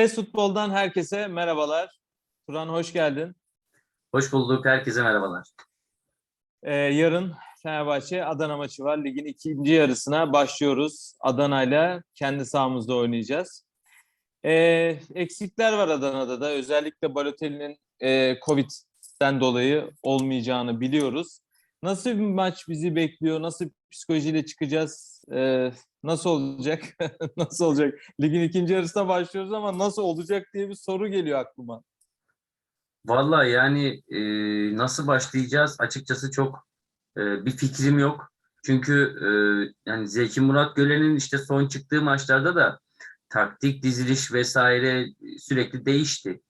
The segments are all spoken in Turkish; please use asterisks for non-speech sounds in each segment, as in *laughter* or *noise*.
Fast Futbol'dan herkese merhabalar. Turan hoş geldin. Hoş bulduk. Herkese merhabalar. Ee, yarın Fenerbahçe Adana maçı var. Ligin ikinci yarısına başlıyoruz. Adana'yla kendi sahamızda oynayacağız. Ee, eksikler var Adana'da da. Özellikle Balotelli'nin e, Covid'den dolayı olmayacağını biliyoruz. Nasıl bir maç bizi bekliyor? Nasıl psikolojiyle çıkacağız? Ee, nasıl olacak? *laughs* nasıl olacak? Ligin ikinci yarısına başlıyoruz ama nasıl olacak diye bir soru geliyor aklıma. Vallahi yani e, nasıl başlayacağız açıkçası çok e, bir fikrim yok. Çünkü e, yani Zeki Murat Gölen'in işte son çıktığı maçlarda da taktik, diziliş vesaire sürekli değişti.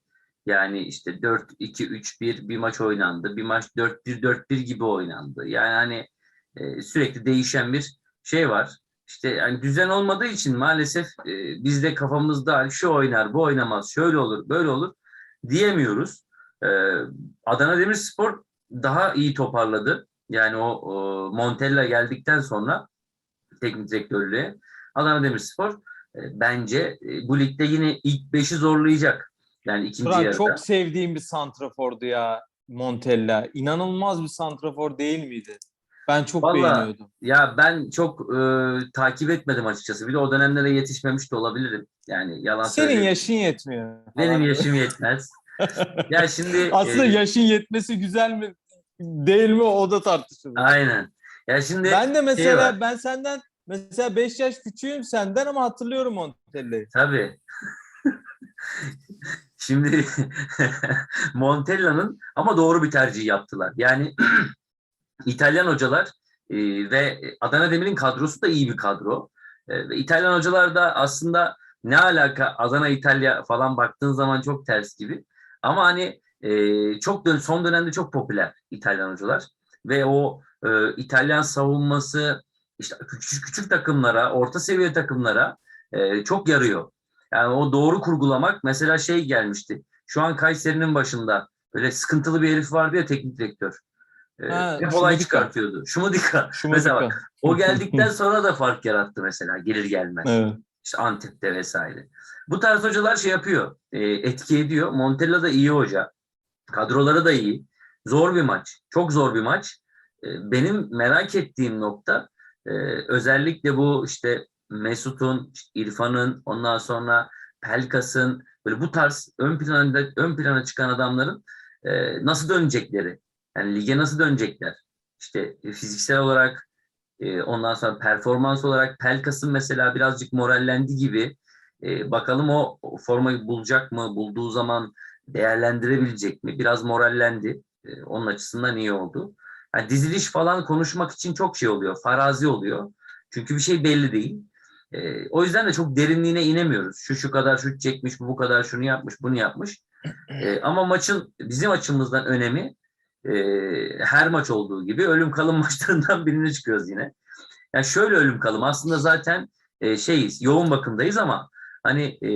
Yani işte 4-2-3-1 bir maç oynandı. Bir maç 4-1-4-1 gibi oynandı. Yani hani e, sürekli değişen bir şey var. İşte yani düzen olmadığı için maalesef e, biz de kafamızda şu oynar, bu oynamaz, şöyle olur, böyle olur diyemiyoruz. Ee, Adana Demirspor daha iyi toparladı. Yani o, o Montella geldikten sonra teknik direktörlüğe Adana Demirspor e, bence e, bu ligde yine ilk beşi zorlayacak. Yani ikinci Turan yarıda. çok sevdiğim bir santrafordu ya Montella. İnanılmaz bir santrafor değil miydi? Ben çok Vallahi beğeniyordum. Ya ben çok e, takip etmedim açıkçası. Bir de o dönemlere yetişmemiş de olabilirim. Yani yalan Senin söyleyeyim. yaşın yetmiyor. Benim yaşım yetmez. *laughs* ya şimdi Aslında e, yaşın yetmesi güzel mi değil mi o da tartışılır. aynen. Ya şimdi Ben de şey mesela var. ben senden mesela 5 yaş küçüğüm senden ama hatırlıyorum Montella'yı. Tabii. *laughs* Şimdi *laughs* Montella'nın ama doğru bir tercih yaptılar. Yani *clears throat* İtalyan hocalar e, ve Adana Demir'in kadrosu da iyi bir kadro. E, İtalyan hocalar da aslında ne alaka Adana İtalya falan baktığın zaman çok ters gibi. Ama hani e, çok dön son dönemde çok popüler İtalyan hocalar ve o e, İtalyan savunması işte küçük küçük takımlara, orta seviye takımlara e, çok yarıyor. Yani o doğru kurgulamak mesela şey gelmişti. Şu an Kayseri'nin başında böyle sıkıntılı bir herif vardı ya teknik direktör. E, Ha, hep olay Şumudika. çıkartıyordu. Şumudika. Şu Mesela bak, o geldikten sonra da fark yarattı mesela gelir gelmez. Evet. İşte Antep'te vesaire. Bu tarz hocalar şey yapıyor, e, etki ediyor. Montella da iyi hoca. Kadroları da iyi. Zor bir maç. Çok zor bir maç. E, benim merak ettiğim nokta e, özellikle bu işte Mesut'un, İrfan'ın, ondan sonra Pelkas'ın böyle bu tarz ön planda ön plana çıkan adamların e, nasıl dönecekleri. Yani lige nasıl dönecekler? İşte e, fiziksel olarak e, ondan sonra performans olarak Pelkas'ın mesela birazcık morallendi gibi. E, bakalım o, o formayı bulacak mı? Bulduğu zaman değerlendirebilecek mi? Biraz morallendi. E, onun açısından iyi oldu. Yani diziliş falan konuşmak için çok şey oluyor. Farazi oluyor. Çünkü bir şey belli değil. E, o yüzden de çok derinliğine inemiyoruz. Şu şu kadar şut çekmiş, bu bu kadar şunu yapmış, bunu yapmış. *clears throat* E, ama maçın bizim açımızdan önemi e, her maç olduğu gibi ölüm kalım *laughs* maçlarından birini çıkıyoruz yine. Yani şöyle ölüm kalım aslında zaten e, şeyiz yoğun bakımdayız ama hani e,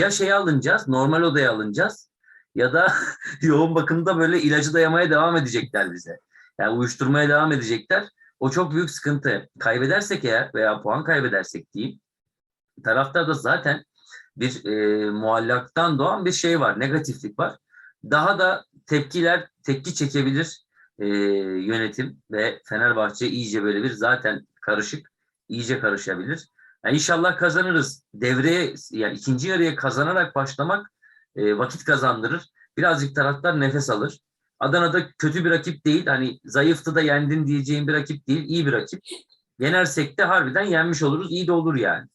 ya şey alınacağız normal odaya alınacağız ya da *laughs* yoğun bakımda böyle ilacı dayamaya devam edecekler bize. Yani uyuşturmaya devam edecekler. O çok büyük sıkıntı. Kaybedersek eğer veya puan kaybedersek diyeyim taraftarda zaten bir e, muallaktan doğan bir şey var. Negatiflik var. Daha da tepkiler tepki çekebilir e, yönetim ve Fenerbahçe iyice böyle bir zaten karışık iyice karışabilir. Yani inşallah kazanırız. Devreye yani ikinci yarıya kazanarak başlamak e, vakit kazandırır. Birazcık taraftar nefes alır. Adana'da kötü bir rakip değil. Hani zayıftı da yendin diyeceğim bir rakip değil. iyi bir rakip. Yenersek de harbiden yenmiş oluruz. İyi de olur yani.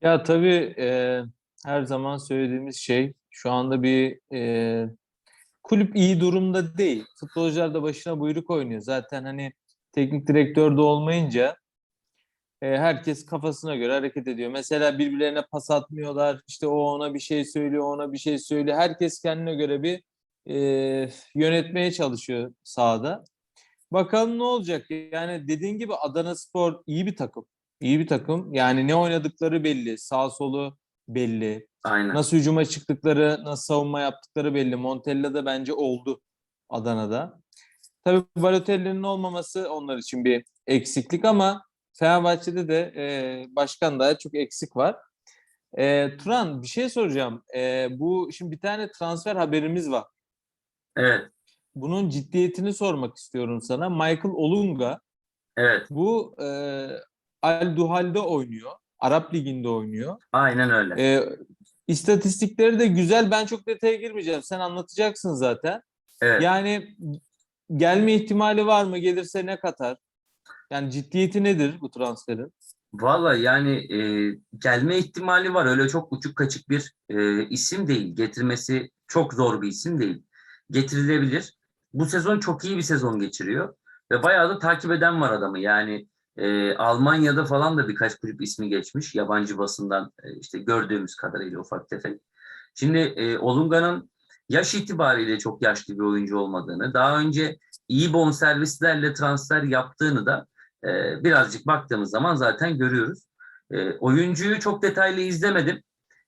Ya tabii e, her zaman söylediğimiz şey şu anda bir e, kulüp iyi durumda değil. Futbolcular da başına buyruk oynuyor. Zaten hani teknik direktör de olmayınca e, herkes kafasına göre hareket ediyor. Mesela birbirlerine pas atmıyorlar. İşte o ona bir şey söylüyor, ona bir şey söylüyor. Herkes kendine göre bir e, yönetmeye çalışıyor sahada. Bakalım ne olacak? Yani dediğin gibi Adana Spor iyi bir takım. İyi bir takım. Yani ne oynadıkları belli. Sağ solu belli. Aynen. Nasıl hücuma çıktıkları, nasıl savunma yaptıkları belli. Montella da bence oldu Adana'da. Tabii Balotelli'nin olmaması onlar için bir eksiklik ama Fenerbahçe'de de e, başkan da çok eksik var. E, Turan bir şey soracağım. E, bu şimdi bir tane transfer haberimiz var. Evet, Bunun ciddiyetini sormak istiyorum sana. Michael Olunga evet. bu e, Al Duhal'de oynuyor. Arap Ligi'nde oynuyor. Aynen öyle. E, istatistikleri de güzel. Ben çok detaya girmeyeceğim. Sen anlatacaksın zaten. Evet. Yani gelme ihtimali var mı? Gelirse ne katar? Yani ciddiyeti nedir bu transferin? Valla yani e, gelme ihtimali var. Öyle çok uçuk kaçık bir e, isim değil. Getirmesi çok zor bir isim değil. Getirilebilir. Bu sezon çok iyi bir sezon geçiriyor. Ve bayağı da takip eden var adamı. Yani e, Almanya'da falan da birkaç kulüp ismi geçmiş. Yabancı basından e, işte gördüğümüz kadarıyla ufak tefek. Şimdi e, Olunga'nın yaş itibariyle çok yaşlı bir oyuncu olmadığını, daha önce iyi bonservislerle transfer yaptığını da e, birazcık baktığımız zaman zaten görüyoruz. E, oyuncuyu çok detaylı izlemedim.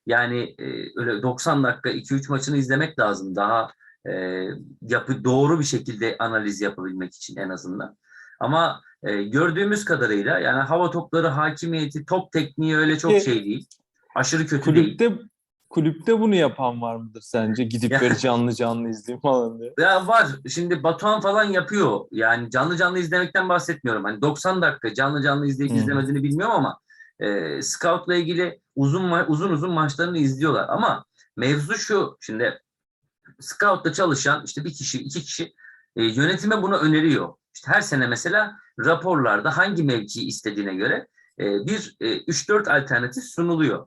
Yani e, öyle 90 dakika 2-3 maçını izlemek lazım daha e, yapı doğru bir şekilde analiz yapabilmek için en azından. Ama e, gördüğümüz kadarıyla yani hava topları hakimiyeti, top tekniği öyle çok şey değil. Aşırı kötü değil. Kulüpte kulüpte bunu yapan var mıdır sence? Gidip Ya- böyle *laughs* canlı canlı izleyeyim falan diye. Ya var. Şimdi Batuhan falan yapıyor. Yani canlı canlı izlemekten bahsetmiyorum. Hani 90 dakika canlı canlı izleyip Hmm. izlemediğini bilmiyorum ama e, Scout'la ilgili uzun uzun uzun maçlarını izliyorlar. Ama mevzu şu. Şimdi Scout'ta çalışan işte bir kişi, iki kişi e, yönetime bunu öneriyor. İşte her sene mesela raporlarda hangi mevkiyi istediğine göre e, bir e, 3-4 alternatif sunuluyor.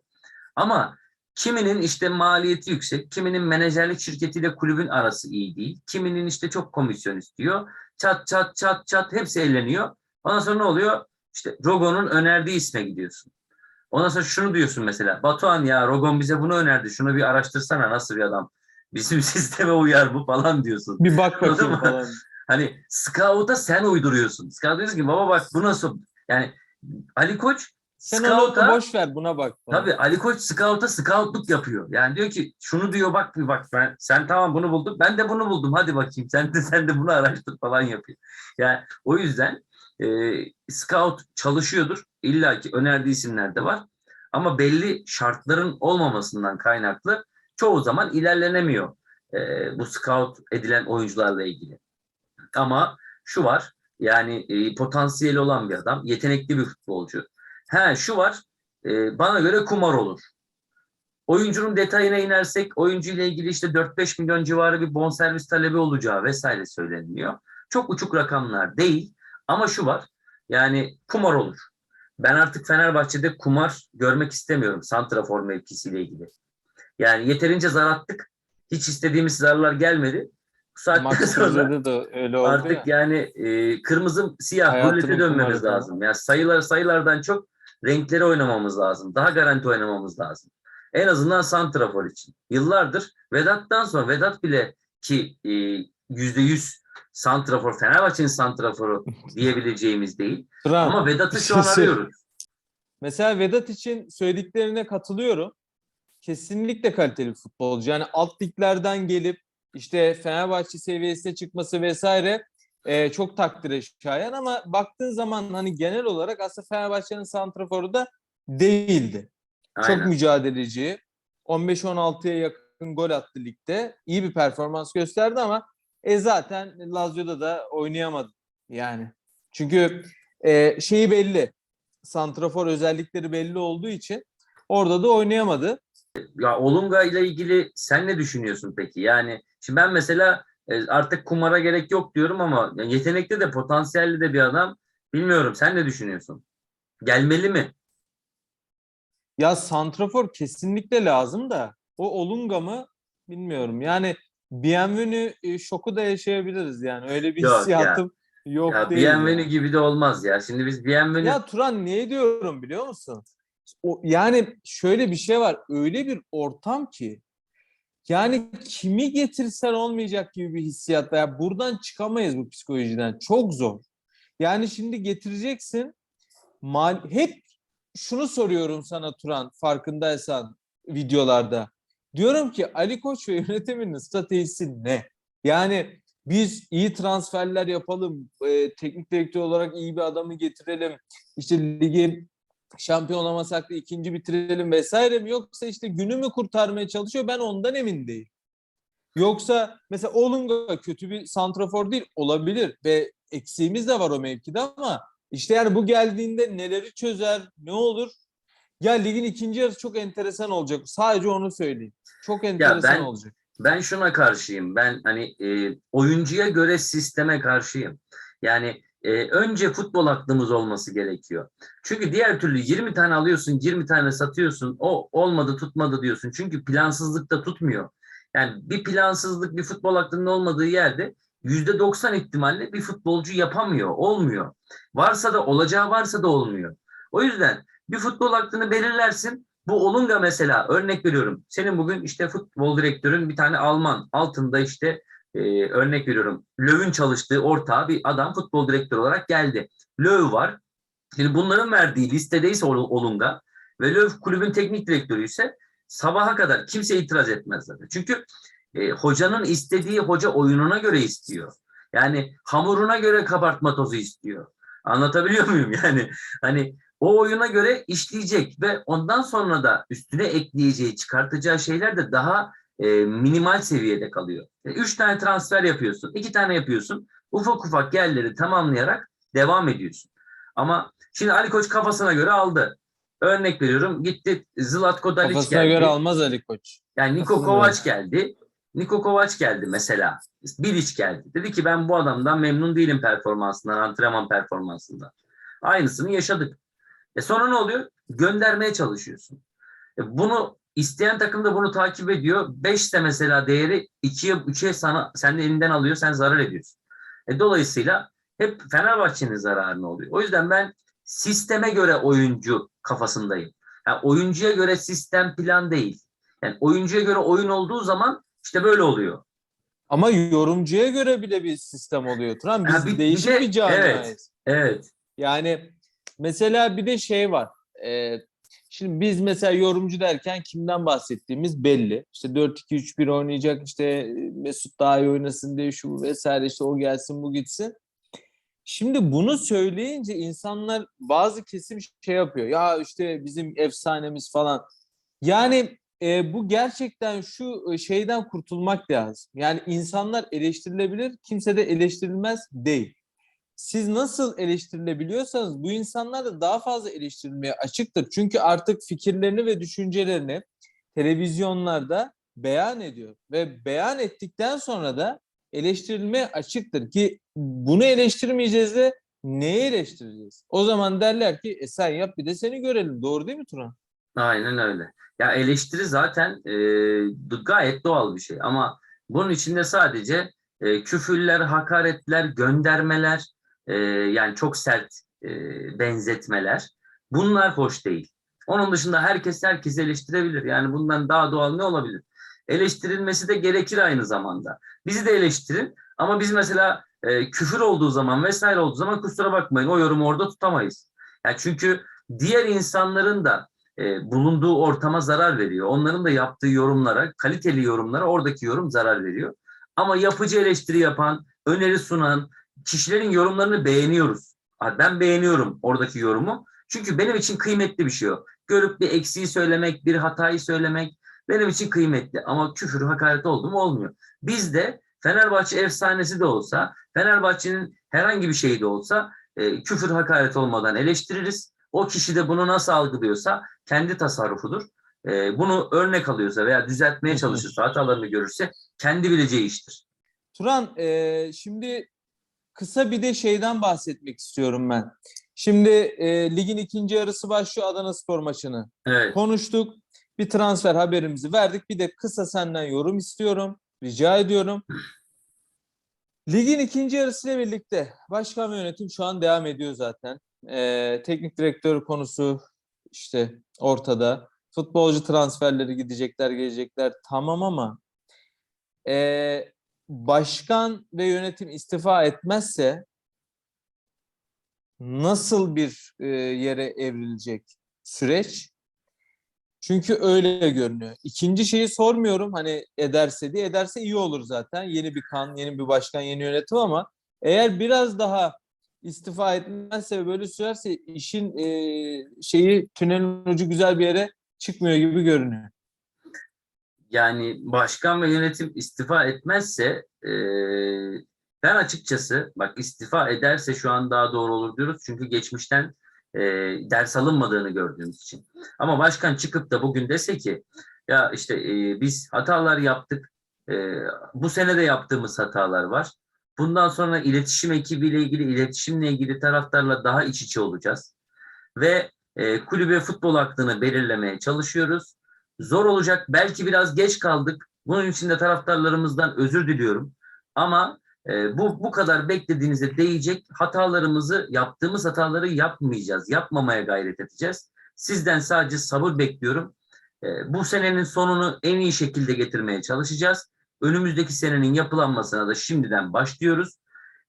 Ama kiminin işte maliyeti yüksek, kiminin menajerlik şirketiyle kulübün arası iyi değil, kiminin işte çok komisyon istiyor. Çat çat çat çat hepsi eğleniyor. Ondan sonra ne oluyor? İşte Rogon'un önerdiği isme gidiyorsun. Ondan sonra şunu diyorsun mesela. Batuhan ya Rogon bize bunu önerdi. Şunu bir araştırsana nasıl bir adam. Bizim *laughs* sisteme uyar bu falan diyorsun. Bir bak bakayım falan. Hani Scout'a sen uyduruyorsun. Scout diyorsun ki baba bak bu nasıl? Yani Ali Koç Sen Scout'a boş ver buna bak. falan. Tabii Ali Koç Scout'a Scoutluk yapıyor. Yani diyor ki şunu diyor bak bir bak ben sen tamam bunu buldun. Ben de bunu buldum. Hadi bakayım sen de sen de bunu araştır falan yapıyor. Yani o yüzden e, Scout çalışıyordur. İlla ki önerdiği isimler de var. Ama belli şartların olmamasından kaynaklı çoğu zaman ilerlenemiyor e, bu scout edilen oyuncularla ilgili. Ama şu var yani e, potansiyeli olan bir adam, yetenekli bir futbolcu. Ha şu var e, bana göre kumar olur. Oyuncunun detayına inersek oyuncu ile ilgili işte 4-5 milyon civarı bir bonservis talebi olacağı vesaire söyleniliyor. Çok uçuk rakamlar değil ama şu var yani kumar olur. Ben artık Fenerbahçe'de kumar görmek istemiyorum santrafor mevkisiyle ilgili. Yani yeterince zar attık. Hiç istediğimiz zarlar gelmedi. Max sonra de öyle oldu artık ya. yani e, kırmızı siyah Hayatının rulete dönmemiz kumarı lazım. Yani sayılar sayılardan çok renkleri oynamamız lazım. Daha garanti oynamamız lazım. En azından santrafor için. Yıllardır Vedat'tan sonra Vedat bile ki e, yüzde yüz santrafor Fenerbahçe'nin santraforu *laughs* diyebileceğimiz değil. Turan, Ama Vedat'ı şu an *laughs* arıyoruz. Mesela Vedat için söylediklerine katılıyorum. Kesinlikle kaliteli futbolcu. Yani alt liglerden gelip işte Fenerbahçe seviyesine çıkması vesaire e, çok takdire şayan ama baktığın zaman hani genel olarak aslında Fenerbahçe'nin santraforu da değildi. Çok Aynen. mücadeleci. 15-16'ya yakın gol attı ligde. İyi bir performans gösterdi ama e zaten Lazio'da da oynayamadı yani. Çünkü e, şeyi belli. Santrafor özellikleri belli olduğu için orada da oynayamadı. Ya Olunga ile ilgili sen ne düşünüyorsun peki? Yani şimdi ben mesela e, artık kumara gerek yok diyorum ama yetenekli de potansiyelli de bir adam. Bilmiyorum sen ne düşünüyorsun? Gelmeli mi? Ya santrafor kesinlikle lazım da o Olunga mı bilmiyorum. Yani Bienvenu şoku da yaşayabiliriz yani. Öyle bir Yok ya. yok Ya değil. Bienvenu yani. gibi de olmaz ya. Şimdi biz Bienvenu Ya Turan ne diyorum biliyor musun? O, yani şöyle bir şey var. Öyle bir ortam ki yani kimi getirsen olmayacak gibi bir hissiyat. Ya buradan çıkamayız bu psikolojiden. Çok zor. Yani şimdi getireceksin. Mal, hep şunu soruyorum sana Turan farkındaysan videolarda. Diyorum ki Ali Koç ve yönetiminin stratejisi ne? Yani biz iyi transferler yapalım, e, teknik direktör olarak iyi bir adamı getirelim, işte ligi şampiyon olamasak da ikinci bitirelim vesaire mi yoksa işte günü mü kurtarmaya çalışıyor ben ondan emin değilim. Yoksa mesela Olunga kötü bir santrafor değil olabilir ve eksiğimiz de var o mevkide ama işte yani bu geldiğinde neleri çözer ne olur ya ligin ikinci yarısı çok enteresan olacak. Sadece onu söyleyeyim. Çok enteresan ben- olacak. Ben şuna karşıyım. Ben hani e, oyuncuya göre sisteme karşıyım. Yani e, önce futbol aklımız olması gerekiyor. Çünkü diğer türlü 20 tane alıyorsun, 20 tane satıyorsun. O olmadı, tutmadı diyorsun. Çünkü plansızlık da tutmuyor. Yani bir plansızlık, bir futbol aklının olmadığı yerde %90 ihtimalle bir futbolcu yapamıyor, olmuyor. Varsa da olacağı varsa da olmuyor. O yüzden bir futbol aklını belirlersin. Bu Olunga mesela örnek veriyorum. Senin bugün işte futbol direktörün bir tane Alman altında işte e, örnek veriyorum. Löw'ün çalıştığı ortağı bir adam futbol direktörü olarak geldi. Löw var. Şimdi bunların verdiği listedeyse Ol- Olunga ve Löw kulübün teknik direktörü ise sabaha kadar kimse itiraz etmez zaten. Çünkü e, hocanın istediği hoca oyununa göre istiyor. Yani hamuruna göre kabartma tozu istiyor. Anlatabiliyor muyum? *laughs* Yani hani o oyuna göre işleyecek ve ondan sonra da üstüne ekleyeceği, çıkartacağı şeyler de daha e, minimal seviyede kalıyor. E, üç tane transfer yapıyorsun, iki tane yapıyorsun. Ufak ufak yerleri tamamlayarak devam ediyorsun. Ama şimdi Ali Koç kafasına göre aldı. Örnek veriyorum gitti Zlatko Dalic Kafasına geldi. göre almaz Ali Koç. Yani Niko Kafasına Kovac geldi. Niko Kovac geldi mesela. Bilic geldi. Dedi ki ben bu adamdan memnun değilim performansından, antrenman performansından. Aynısını yaşadık. E sonra ne oluyor? Göndermeye çalışıyorsun. E bunu isteyen takım da bunu takip ediyor. 5 ise mesela değeri 2'ye 3'e sana sen de elinden alıyor, sen zarar ediyorsun. E dolayısıyla hep Fenerbahçe'nin zararına oluyor. O yüzden ben sisteme göre oyuncu kafasındayım. Yani oyuncuya göre sistem plan değil. Yani oyuncuya göre oyun olduğu zaman işte böyle oluyor. Ama yorumcuya göre bile bir sistem oluyor. Turan biz Ha, bir- bir değişik de- bir camiayız. evet. Evet. Yani mesela bir de şey var. Ee, şimdi biz mesela yorumcu derken kimden bahsettiğimiz belli. İşte 4-2-3-1 oynayacak işte Mesut daha iyi oynasın diye şu vesaire işte o gelsin bu gitsin. Şimdi bunu söyleyince insanlar bazı kesim şey yapıyor. Ya işte bizim efsanemiz falan. Yani e, bu gerçekten şu e, şeyden kurtulmak lazım. Yani insanlar eleştirilebilir, kimse de eleştirilmez değil. Siz nasıl eleştirilebiliyorsanız bu insanlar da daha fazla eleştirilmeye açıktır. Çünkü artık fikirlerini ve düşüncelerini televizyonlarda beyan ediyor ve beyan ettikten sonra da eleştirilmeye açıktır ki bunu eleştirmeyeceğiz de neyi eleştireceğiz? O zaman derler ki e sen yap bir de seni görelim. Doğru değil mi Turan? Aynen öyle. Ya eleştiri zaten e, gayet doğal bir şey ama bunun içinde sadece e, küfürler, hakaretler, göndermeler, e, yani çok sert e, benzetmeler bunlar hoş değil. Onun dışında herkes herkesi eleştirebilir. Yani bundan daha doğal ne olabilir? Eleştirilmesi de gerekir aynı zamanda. Bizi de eleştirin ama biz mesela e, küfür olduğu zaman vesaire olduğu zaman kusura bakmayın o yorumu orada tutamayız. Yani çünkü diğer insanların da e, bulunduğu ortama zarar veriyor. Onların da yaptığı yorumlara, kaliteli yorumlara oradaki yorum zarar veriyor. Ama yapıcı eleştiri yapan, öneri sunan kişilerin yorumlarını beğeniyoruz. Ben beğeniyorum oradaki yorumu. Çünkü benim için kıymetli bir şey o. Görüp bir eksiği söylemek, bir hatayı söylemek benim için kıymetli. Ama küfür, hakaret oldu mu olmuyor. Biz de Fenerbahçe efsanesi de olsa, Fenerbahçe'nin herhangi bir şeyi de olsa e, küfür, hakaret olmadan eleştiririz. O kişi de bunu nasıl algılıyorsa kendi tasarrufudur. Ee, bunu örnek alıyorsa veya düzeltmeye çalışırsa, hatalarını görürse kendi bileceği iştir. Turan, e, şimdi kısa bir de şeyden bahsetmek istiyorum ben. Şimdi e, ligin ikinci yarısı başlıyor Adana Spor maçını. Evet. Konuştuk. Bir transfer haberimizi verdik. Bir de kısa senden yorum istiyorum. Rica ediyorum. Ligin ikinci yarısıyla birlikte başkan ve yönetim şu an devam ediyor zaten. Ee, teknik direktör konusu işte ortada. Futbolcu transferleri gidecekler, gelecekler tamam ama ee, başkan ve yönetim istifa etmezse nasıl bir e, yere evrilecek süreç? Çünkü öyle görünüyor. İkinci şeyi sormuyorum hani ederse diye. Ederse iyi olur zaten. Yeni bir kan, yeni bir başkan, yeni yönetim ama eğer biraz daha istifa etmezse böyle sürerse işin e, şeyi tünelin ucu güzel bir yere çıkmıyor gibi görünüyor. Yani başkan ve yönetim istifa etmezse e, ben açıkçası bak istifa ederse şu an daha doğru olur diyoruz. Çünkü geçmişten e, ders alınmadığını gördüğümüz için. Ama başkan çıkıp da bugün dese ki ya işte e, biz hatalar yaptık. E, bu sene de yaptığımız hatalar var. Bundan sonra iletişim ekibiyle ilgili, iletişimle ilgili taraftarla daha iç içe olacağız. Ve e, kulübe futbol aklını belirlemeye çalışıyoruz. Zor olacak. Belki biraz geç kaldık. Bunun için de taraftarlarımızdan özür diliyorum. Ama e, bu bu kadar beklediğinize değecek hatalarımızı, yaptığımız hataları yapmayacağız. Yapmamaya gayret edeceğiz. Sizden sadece sabır bekliyorum. E, bu senenin sonunu en iyi şekilde getirmeye çalışacağız. Önümüzdeki senenin yapılanmasına da şimdiden başlıyoruz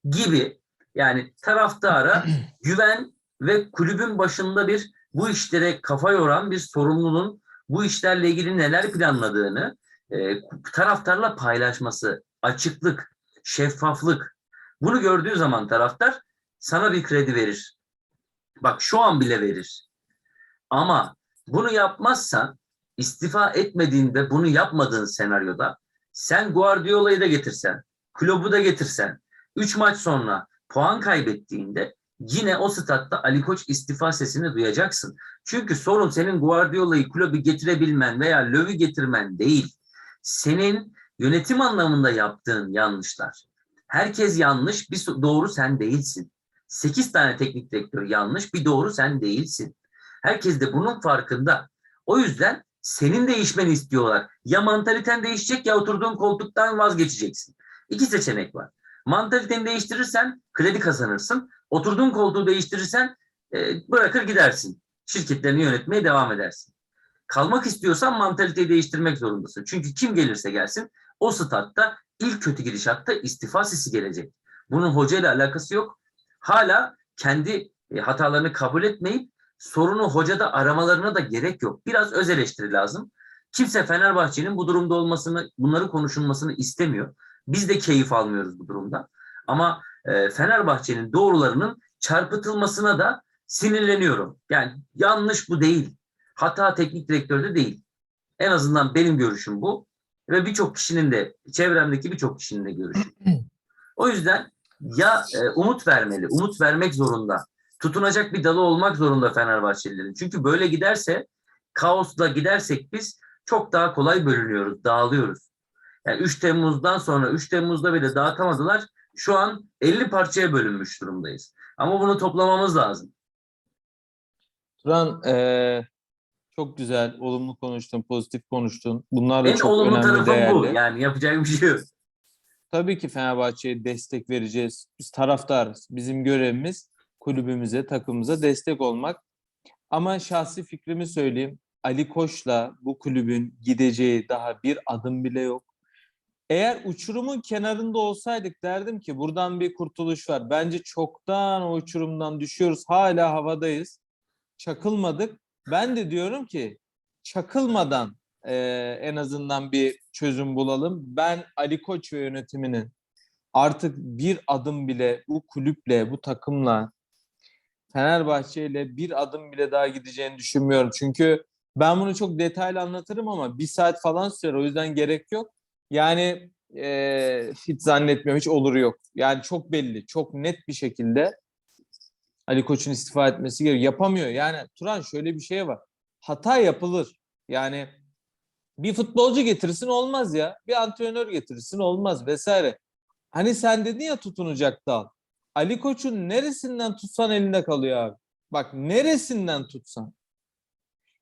gibi yani taraftara *clears throat* güven ve kulübün başında bir bu işlere kafa yoran bir sorumlunun bu işlerle ilgili neler planladığını e, taraftarla paylaşması, açıklık, şeffaflık. Bunu gördüğü zaman taraftar sana bir kredi verir. Bak şu an bile verir. Ama bunu yapmazsan istifa etmediğinde bunu yapmadığın senaryoda sen Guardiola'yı da getirsen, Klopp'u da getirsen 3 maç sonra puan kaybettiğinde yine o statta Ali Koç istifa sesini duyacaksın. Çünkü sorun senin Guardiola'yı kulübü getirebilmen veya Löw'ü getirmen değil. Senin yönetim anlamında yaptığın yanlışlar. Herkes yanlış, bir doğru sen değilsin. 8 tane teknik direktör yanlış, bir doğru sen değilsin. Herkes de bunun farkında. O yüzden senin değişmeni istiyorlar. Ya mantaliten değişecek ya oturduğun koltuktan vazgeçeceksin. İki seçenek var. Mantaliteni değiştirirsen kredi kazanırsın. Oturduğun koltuğu değiştirirsen e, bırakır gidersin. Şirketlerini yönetmeye devam edersin. Kalmak istiyorsan mantaliteyi değiştirmek zorundasın. Çünkü kim gelirse gelsin o statta ilk kötü gidişatta istifa sesi gelecek. Bunun hocayla alakası yok. Hala kendi e, hatalarını kabul etmeyip sorunu hocada aramalarına da gerek yok. Biraz öz eleştiri lazım. Kimse Fenerbahçe'nin bu durumda olmasını, bunları konuşulmasını istemiyor. Biz de keyif almıyoruz bu durumda. Ama e, Fenerbahçe'nin doğrularının çarpıtılmasına da sinirleniyorum. Yani yanlış bu değil. Hata teknik direktörde değil. En azından benim görüşüm bu. Ve birçok kişinin de, çevremdeki birçok kişinin de görüşü. O yüzden ya e, umut vermeli, umut vermek zorunda. Tutunacak bir dalı olmak zorunda Fenerbahçelilerin. Çünkü böyle giderse, kaosla gidersek biz çok daha kolay bölünüyoruz, dağılıyoruz. Yani 3 Temmuz'dan sonra 3 Temmuz'da bile dağıtamadılar. Şu an 50 parçaya bölünmüş durumdayız. Ama bunu toplamamız lazım. Turan eee, çok güzel, olumlu konuştun, pozitif konuştun. Bunlar da En çok olumlu önemli, tarafı bu. Yani yapacak bir şey yok. Tabii ki Fenerbahçe'ye destek vereceğiz. Biz taraftarız. Bizim görevimiz kulübümüze, takımımıza destek olmak. Ama şahsi fikrimi söyleyeyim. Ali Koç'la bu kulübün gideceği daha bir adım bile yok. Eğer uçurumun kenarında olsaydık derdim ki buradan bir kurtuluş var. Bence çoktan o uçurumdan düşüyoruz. Hala havadayız. Çakılmadık. Ben de diyorum ki çakılmadan eee, en azından bir çözüm bulalım. Ben Ali Koç ve yönetiminin artık bir adım bile bu kulüple, bu takımla Fenerbahçe ile bir adım bile daha gideceğini düşünmüyorum. Çünkü ben bunu çok detaylı anlatırım ama bir saat falan sürer. O yüzden gerek yok. Yani eee, hiç zannetmiyorum. Hiç oluru yok. Yani çok belli, çok net bir şekilde Ali Koç'un istifa etmesi gerekiyor. Yapamıyor. Yani Turan şöyle bir şey var. Hata yapılır. Yani bir futbolcu getirirsin olmaz ya. Bir antrenör getirirsin olmaz vesaire. Hani sen dedin ya tutunacak dal. Ali Koç'un neresinden tutsan elinde kalıyor abi. Bak neresinden tutsan.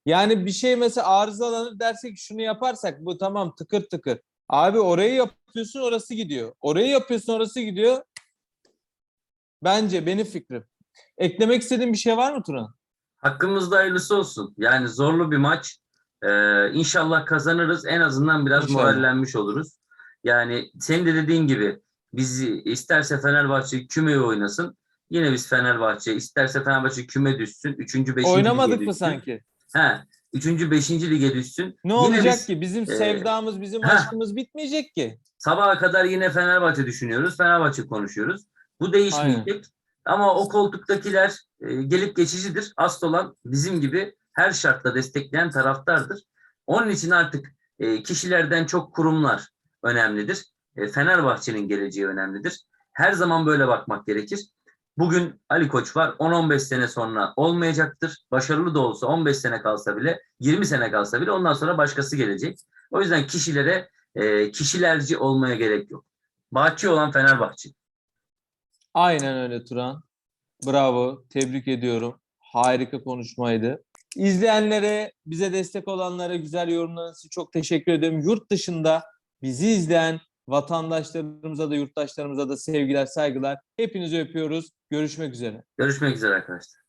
Yani bir şey mesela arızalanır dersek şunu yaparsak bu tamam tıkır tıkır. Abi orayı yapıyorsun orası gidiyor. Orayı yapıyorsun orası gidiyor. Bence benim fikrim. Eklemek istediğin bir şey var mı Turan? Hakkımızda hayırlısı olsun. Yani zorlu bir maç. Ee, inşallah kazanırız. En azından biraz İnşallah. morallenmiş oluruz. Yani senin de dediğin gibi biz isterse Fenerbahçe kümeyi oynasın. Yine biz Fenerbahçe isterse Fenerbahçe küme düşsün. Üçüncü, beşinci Oynamadık mı düşsün. sanki? He. Üçüncü, beşinci lige düşsün. Ne Yine olacak biz, ki? Bizim e, sevdamız, bizim heh. aşkımız bitmeyecek ki. Sabaha kadar yine Fenerbahçe düşünüyoruz. Fenerbahçe konuşuyoruz. Bu değişmeyecek. Ama o koltuktakiler e, gelip geçicidir. Asıl olan bizim gibi her şartla destekleyen taraftardır. Onun için artık e, kişilerden çok kurumlar önemlidir. E, Fenerbahçe'nin geleceği önemlidir. Her zaman böyle bakmak gerekir. Bugün Ali Koç var. 10-15 sene sonra olmayacaktır. Başarılı da olsa 15 sene kalsa bile, 20 sene kalsa bile ondan sonra başkası gelecek. O yüzden kişilere e, kişilerci olmaya gerek yok. Bahçe olan Fenerbahçe. Aynen öyle Turan. Bravo. Tebrik ediyorum. Harika konuşmaydı. İzleyenlere, bize destek olanlara güzel yorumlarınız için çok teşekkür ederim. Yurt dışında bizi izleyen vatandaşlarımıza da yurttaşlarımıza da sevgiler, saygılar. Hepinizi öpüyoruz. Görüşmek üzere. Görüşmek üzere arkadaşlar.